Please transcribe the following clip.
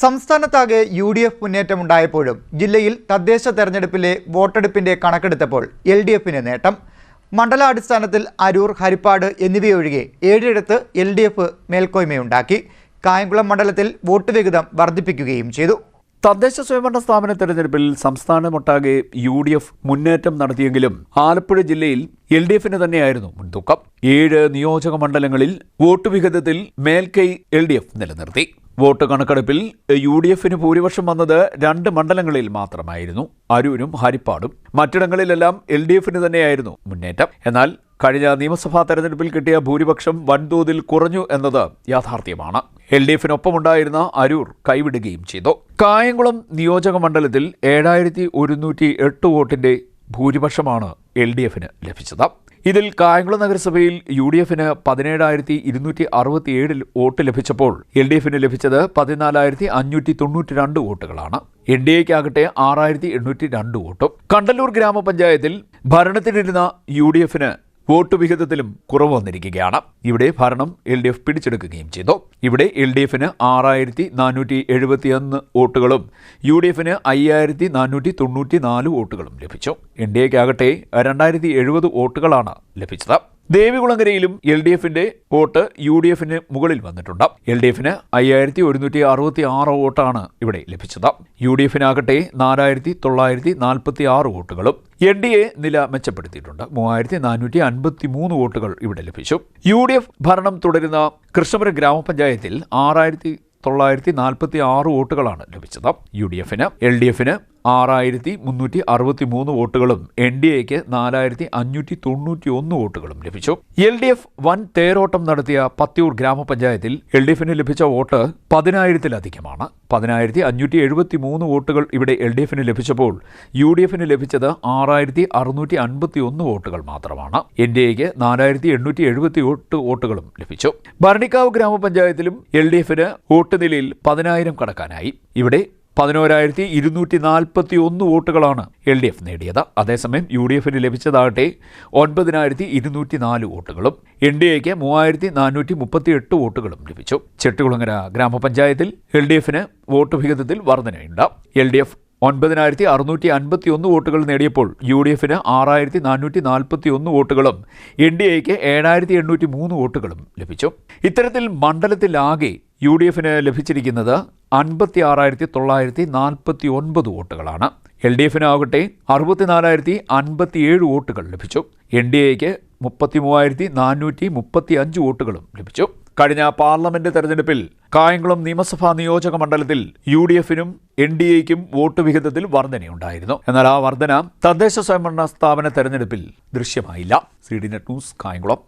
സംസ്ഥാനത്താകെ U D F മുന്നേറ്റമുണ്ടായപ്പോഴും ജില്ലയിൽ തദ്ദേശ തെരഞ്ഞെടുപ്പിലെ വോട്ടെടുപ്പിന്റെ കണക്കെടുത്തപ്പോൾ എൽ ഡി എഫിന് നേട്ടം. മണ്ഡലാടിസ്ഥാനത്തിൽ അരൂർ ഹരിപ്പാട് എന്നിവയൊഴികെ ഏഴിടത്ത് എൽ ഡി എഫ് മേൽക്കോയ്മയുണ്ടാക്കി. കായംകുളം മണ്ഡലത്തിൽ വോട്ട് വിഹിതം വർദ്ധിപ്പിക്കുകയും ചെയ്തു. തദ്ദേശ സ്വയംഭരണ സ്ഥാപന തെരഞ്ഞെടുപ്പിൽ സംസ്ഥാനമൊട്ടാകെ യു ഡി എഫ് മുന്നേറ്റം നടത്തിയെങ്കിലും ആലപ്പുഴ ജില്ലയിൽ എൽ ഡി എഫിന് തന്നെയായിരുന്നു മുൻതൂക്കം. ഏഴ് നിയോജക മണ്ഡലങ്ങളിൽ വോട്ട് വിഹിതത്തിൽ മേൽക്കൈ എൽ ഡി എഫ് നിലനിർത്തി. വോട്ട് കണക്കെടുപ്പിൽ യു ഡി എഫിന് ഭൂരിപക്ഷം വന്നത് രണ്ട് മണ്ഡലങ്ങളിൽ മാത്രമായിരുന്നു. അരൂരും ഹരിപ്പാടും. മറ്റിടങ്ങളിലെല്ലാം എൽ ഡി എഫിന് തന്നെയായിരുന്നു മുന്നേറ്റം. എന്നാൽ കഴിഞ്ഞ നിയമസഭാ തെരഞ്ഞെടുപ്പിൽ കിട്ടിയ ഭൂരിപക്ഷം വൻതോതിൽ കുറഞ്ഞു എന്നത് യാഥാർത്ഥ്യമാണ്. എൽ ഡി എഫിനൊപ്പമുണ്ടായിരുന്ന അരൂർ കൈവിടുകയും ചെയ്തു. കായംകുളം നിയോജക മണ്ഡലത്തിൽ ഏഴായിരത്തി ഒരുന്നൂറ്റി എട്ട് വോട്ടിന്റെ ഭൂരിപക്ഷമാണ് എൽ ഡി എഫിന് ലഭിച്ചത്. ഇതിൽ കായംകുളം നഗരസഭയിൽ യു ഡി എഫിന് പതിനേഴായിരത്തി ഇരുന്നൂറ്റി അറുപത്തിയേഴിൽ വോട്ട് ലഭിച്ചപ്പോൾ എൽ ഡി എഫിന് ലഭിച്ചത് പതിനാലായിരത്തി അഞ്ഞൂറ്റി തൊണ്ണൂറ്റി രണ്ട് വോട്ടുകളാണ്. എൻ ഡി എക്കാകട്ടെ ആറായിരത്തി എണ്ണൂറ്റി രണ്ട് വോട്ടും. കണ്ടല്ലൂർ ഗ്രാമപഞ്ചായത്തിൽ ഭരണത്തിലിരുന്ന യു ഡി എഫിന് വോട്ട് വിഹിതത്തിലും കുറവ് വന്നിരിക്കുകയാണ്. ഇവിടെ ഭരണം എൽ ഡി എഫ് പിടിച്ചെടുക്കുകയും ചെയ്തു. ഇവിടെ എൽ ഡി എഫിന് ആറായിരത്തി നാനൂറ്റി എഴുപത്തിയൊന്ന് വോട്ടുകളും യു ഡി എഫിന് അയ്യായിരത്തി നാനൂറ്റി തൊണ്ണൂറ്റി നാല് വോട്ടുകളും ലഭിച്ചു. എൻ ഡി എക്കാകട്ടെ രണ്ടായിരത്തി എഴുപത് വോട്ടുകളാണ് ലഭിച്ചത്. ദേവികുളങ്ങരയിലും എൽ ഡി എഫിന്റെ വോട്ട് യു ഡി എഫിന് മുകളിൽ വന്നിട്ടുണ്ട്. എൽ ഡി എഫിന് അയ്യായിരത്തി ഒരുന്നൂറ്റി അറുപത്തി ആറ് വോട്ടാണ് ഇവിടെ ലഭിച്ചത്. യു ഡി എഫിനാകട്ടെ നാലായിരത്തി തൊള്ളായിരത്തി നാൽപ്പത്തി ആറ് വോട്ടുകളും എൻ ഡി എ നില മെച്ചപ്പെടുത്തിയിട്ടുണ്ട്. മൂവായിരത്തി നാനൂറ്റി അൻപത്തി മൂന്ന് വോട്ടുകൾ ഇവിടെ ലഭിച്ചു. യു ഡി എഫ് ഭരണം തുടരുന്ന കൃഷ്ണപുരം ഗ്രാമപഞ്ചായത്തിൽ ആറായിരത്തി തൊള്ളായിരത്തി നാൽപ്പത്തി ആറ് വോട്ടുകളാണ് ലഭിച്ചത്. യു ഡി എഫിന് എൽ ഡി എഫിന് ആറായിരത്തി മുന്നൂറ്റി അറുപത്തി മൂന്ന് വോട്ടുകളും എൻ ഡി എക്ക് നാലായിരത്തി അഞ്ഞൂറ്റി തൊണ്ണൂറ്റി ഒന്ന് വോട്ടുകളും ലഭിച്ചു. എൽ ഡി എഫ് വൻ തേരോട്ടം നടത്തിയ പത്തിയൂർ ഗ്രാമപഞ്ചായത്തിൽ എൽ ഡി എഫിന് ലഭിച്ച വോട്ട് പതിനായിരത്തിലധികമാണ്. പതിനായിരത്തി അഞ്ഞൂറ്റി എഴുപത്തി മൂന്ന് വോട്ടുകൾ ഇവിടെ എൽ ഡി എഫിന് ലഭിച്ചപ്പോൾ യു ഡി എഫിന് ലഭിച്ചത് ആറായിരത്തി അറുന്നൂറ്റി അൻപത്തി ഒന്ന് വോട്ടുകൾ മാത്രമാണ്. എൻ ഡി എക്ക് നാലായിരത്തി എണ്ണൂറ്റി എഴുപത്തി എട്ട് വോട്ടുകളും ലഭിച്ചു. ഭരണിക്കാവ് ഗ്രാമപഞ്ചായത്തിലും എൽ ഡി എഫിന് വോട്ട് നിലയിൽ പതിനായിരം കടക്കാനായി. ഇവിടെ പതിനോരായിരത്തി ഇരുന്നൂറ്റി നാൽപ്പത്തി ഒന്ന് വോട്ടുകളാണ് എൽ ഡി എഫ് നേടിയത്. അതേസമയം യു ഡി എഫിന് ലഭിച്ചതാകട്ടെ ഒൻപതിനായിരത്തി ഇരുന്നൂറ്റി നാല് വോട്ടുകളും എൻ ഡി എക്ക് മൂവായിരത്തി നാനൂറ്റി മുപ്പത്തി എട്ട് വോട്ടുകളും ലഭിച്ചു. ചെട്ടുകുളങ്ങര ഗ്രാമപഞ്ചായത്തിൽ എൽ ഡി എഫിന് വോട്ട് വിഹിതത്തിൽ വർധനയുണ്ട്. എൽ ഡി എഫ് ഒൻപതിനായിരത്തി അറുന്നൂറ്റി അൻപത്തി ഒന്ന് വോട്ടുകൾ നേടിയപ്പോൾ യു ഡി എഫിന് ആറായിരത്തി നാനൂറ്റി നാൽപ്പത്തി ഒന്ന് വോട്ടുകളും എൻ ഡി എക്ക് ഏഴായിരത്തി എണ്ണൂറ്റി മൂന്ന് വോട്ടുകളും ലഭിച്ചു. ഇത്തരത്തിൽ മണ്ഡലത്തിലാകെ യു ഡി എഫിന് ലഭിച്ചിരിക്കുന്നത് അൻപത്തി ആറായിരത്തി തൊള്ളായിരത്തി നാൽപ്പത്തി ഒൻപത് വോട്ടുകളാണ്. എൽ ഡി എഫിനാകട്ടെ അറുപത്തിനാലായിരത്തി അൻപത്തിയേഴ് വോട്ടുകൾ ലഭിച്ചു. എൻ ഡി എക്ക് മുപ്പത്തി മൂവായിരത്തി നാനൂറ്റി മുപ്പത്തി അഞ്ച് വോട്ടുകളും ലഭിച്ചു. കഴിഞ്ഞ പാർലമെന്റ് തെരഞ്ഞെടുപ്പിൽ കായംകുളം നിയമസഭാ നിയോജക മണ്ഡലത്തിൽ യു ഡി എഫിനും എൻ ഡി എക്കും വോട്ട് വിഹിതത്തിൽ വർധനയുണ്ടായിരുന്നു. എന്നാൽ ആ വർധന തദ്ദേശ സ്വയംഭരണ സ്ഥാപന തെരഞ്ഞെടുപ്പിൽ ദൃശ്യമായില്ല. C D net news Kayamkulam.